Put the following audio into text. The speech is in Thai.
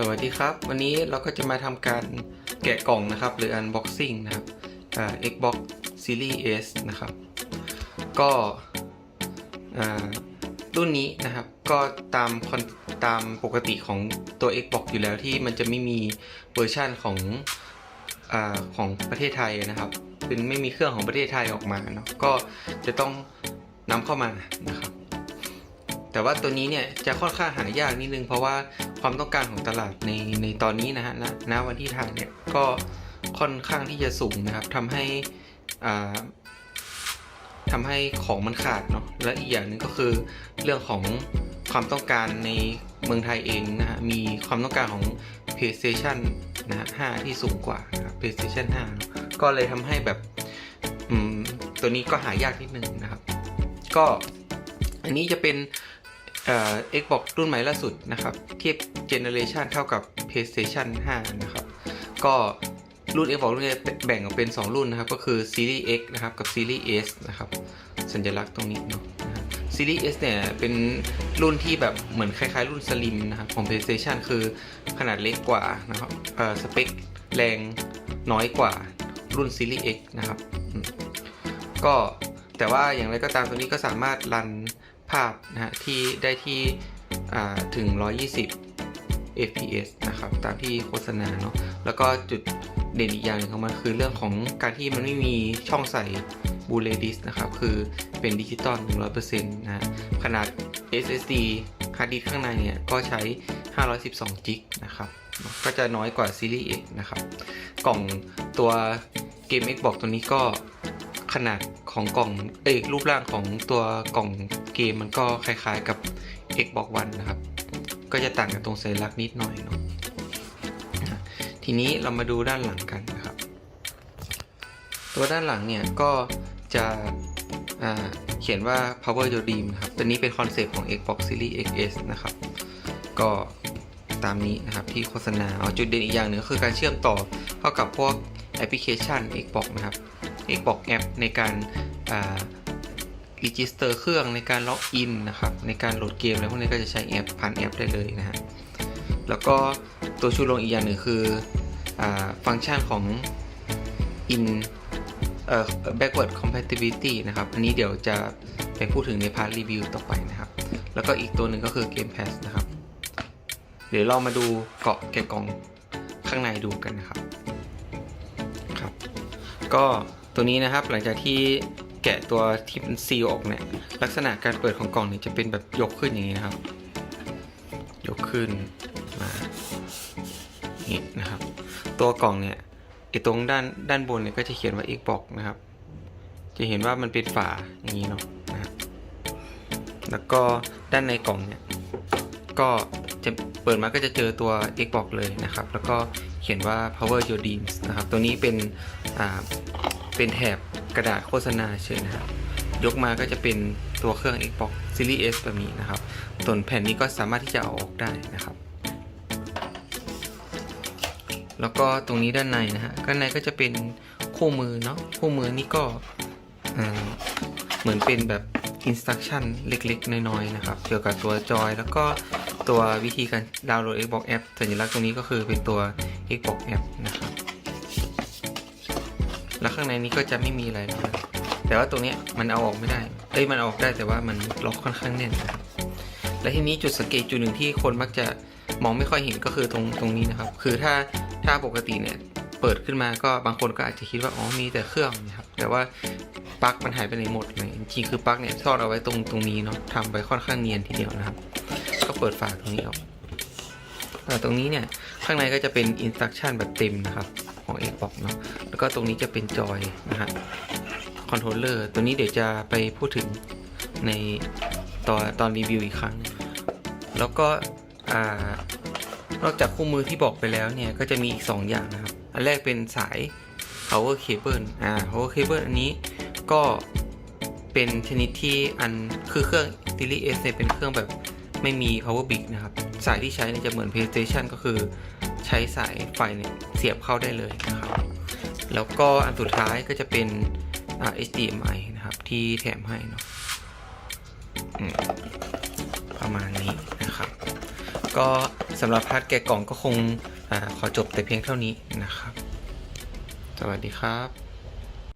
สวัสดีครับ วันนี้เราก็จะมาทำการแกะกล่องนะครับ หรือ unboxing นะครับอ่า Xbox Series S นะครับ ก็รุ่นนี้นะครับก็ตามตามปกติของตัว Xbox อยู่แล้วที่มันจะไม่มีเวอร์ชั่นของอของประเทศไทยนะครับ เป็นไม่มีเครื่องของประเทศไทยออกมาเนาะก็จะต้องนำเข้ามานะครับ แต่ว่าตัวนี้เนี่ยจะค่อนข้างหายากนิดนึง เพราะว่าความต้องการของตลาดในในตอนนี้นะฮะณณวันที่ถ่ายเนี่ยก็ค่อนข้างที่จะสูงนะครับทำให้อ่าทำให้ของมันขาดเนาะและอีกอย่างหนึ่งก็คือเรื่องของความต้องการในเมืองไทยเองนะฮะมีความต้องการของ PlayStation นะฮะ5ที่สูงกว่า PlayStation 5 ก็เลยทำให้แบบตัวนี้ก็หายากนิดนึงนะครับ ก็ อันนี้จะเป็นเอ่อ Xbox รุ่นใหม่ล่าสุดนะครับ เทียบเจเนอเรชันเท่ากับ PlayStation 5 นะครับ ก็รุ่น Xbox รุ่นนี้แบ่งออกเป็น 2 รุ่นนะครับ ก็คือ Series X นะครับ กับ Series S นะครับ สัญลักษณ์ตรงนี้เนาะ Series S เนี่ย เป็นรุ่นที่แบบเหมือนคล้ายๆ รุ่นสลิมนะครับของ PlayStation คือขนาดเล็กกว่านะครับเอ่อสเปคแรงน้อยกว่ารุ่น Series X นะครับ ก็แต่ว่าอย่างไรก็ตามตัวนี้ก็สามารถรัน ภาพนะฮะที่ได้ที่ถึง 120 fps นะครับ ตามที่โฆษณาเนาะแล้วก็จุดเด่นอีกอย่างหนึงของมันคือเรื่องของการที่มันไม่มีช่องใส่บูเลดิสนะครับ คือเป็นดิจิตอล100%นะขนาด SSD ฮาร์ดดิสข้างในเนี่ย ก็ใช้ 512 g b นะครับ ก็จะน้อยกว่าซีรีส์ X นะครับ กล่องตัวเกม Xbox ตัวนี้ก็ขนาด ของกล่องเอยรูปร่างของตัวกล่องเกมมันก็คล้ายๆกับ Xbox One นะครับ ก็จะต่างกันตรงสัญลักษณ์นิดหน่อยเนาะทีนี้เรามาดูด้านหลังกันนะครับ ตัวด้านหลังเนี่ยก็จะเขียนว่า Power Your Dream ครับ ตัวนี้เป็นคอนเซปต์ของ Xbox Series XS นะครับ ก็ตามนี้นะครับที่โฆษณาเอาจุดเด่นอีกอย่างหนึ่งก็คือการเชื่อมต่อเข้ากับพวกแอปพลิเคชัน Xbox นะครับ Xbox App ในการ รีจิสเตอร์เครื่องในการล็อกอินนะครับ ในการโหลดเกมอะไรพวกนี้ก็จะใช้แอปผ่านแอปได้เลยนะฮะ แล้วก็ตัวชูโรงอีกอย่างหนึ่งคืออฟังก์ชันของ in เอ่อ backward compatibility นะครับ อันนี้เดี๋ยวจะไปพูดถึงในพาร์ทรีวิวต่อไปนะครับ แล้วก็อีกตัวหนึ่งก็คือ Game Pass นะครับ เดี๋ยวเรามาดูเกาะแกะกล่องข้างในดูกันนะครับ ครับ ก็ตัวนี้นะครับหลังจากที่ แกะตัวที่เป็นซีลออกเนี่ย ลักษณะการเปิดของกล่องเนี่ยจะเป็นแบบยกขึ้นอย่างนี้นะครับ ยกขึ้นมานี้นะครับ ตัวกล่องเนี่ยไอตรงด้านด้านบนเนี่ยก็จะเขียนว่า Xbox นะครับ จะเห็นว่ามันเป็นฝาอย่างนี้เนาะนะครับแล้วก็ด้านในกล่องเนี่ยก็จะเปิดมาก็จะเจอตัว Xbox เลยนะครับ แล้วก็เขียนว่า Power Your Dreams นะครับ ตัวนี้เป็น อ่า เป็นแถบ กระดาษโฆษณาเฉยนะครับยกมาก็จะเป็นตัวเครื่อง Xbox Series S แบบนี้นะครับส่วนแผ่นนี้ก็สามารถที่จะเอาออกได้นะครับ แล้วก็ตรงนี้ด้านในนะฮะด้านในก็จะเป็นคู่มือเนาะคู่มือนี่ก็อ่าเหมือนเป็นแบบ instruction เล็กๆ น้อยๆ นะครับ เกี่ยวกับตัวจอย แล้วก็ตัววิธีการดาวน์โหลด Xbox App สัญลักษณ์ตรงนี้ก็คือเป็นตัว Xbox App นะครับ แล้วข้างในนี้ก็จะไม่มีอะไรนะครับแต่ว่าตรงนี้มันเอาออกไม่ได้ เอ้ยมันออกได้แต่ว่ามันล็อกค่อนข้างแน่นนะครับและทีนี้จุดสังเกตจุดหนึ่งที่คนมักจะมองไม่ค่อยเห็นก็คือตรงตรงนี้นะครับ คือถ้าถ้าปกติเนี่ยเปิดขึ้นมาก็บางคนก็อาจจะคิดว่าอ๋อมีแต่เครื่องนะครับแต่ว่าปลั๊กมันหายไปไหนหมดเลยจริงๆคือปลั๊กเนี่ยซ่อนเอาไว้ตรงตรงนี้เนาะทำไปค่อนข้างเนียนทีเดียวนะครับ ก็เปิดฝาตรงนี้ออกแต่ตรงนี้เนี่ยข้างในก็จะเป็นอินสต u ั t ชั่นแบบเต็มนะครับ ของ Xbox เนาะแล้วก็ตรงนี้จะเป็นจอยนะฮะคอนโทรลเลอร์ตัวนี้เดี๋ยวจะไปพูดถึงในตอนตอนรีวิวอีกครั้ง แล้วก็นอกจากคู่มือที่บอกไปแล้วเนี่ย ก็จะมีอีก 2 อย่างนะครับ อันแรกเป็นสาย power cable อ่า power cable อันนี้ก็เป็นชนิดที่อันคือเครื่อง Series เนี่ยเป็นเครื่องแบบไม่มี power brick นะครับ สายที่ใช้จะเหมือน PlayStation ก็คือ ใช้สายไฟเนี่ยเสียบเข้าได้เลยนะครับ แล้วก็อันสุดท้ายก็จะเป็น HDMI นะครับที่แถมให้เนาะประมาณนี้นะครับ ก็สำหรับพาร์ทแกะกล่องก็คงอขอจบแต่เพียงเท่านี้นะครับ สวัสดีครับ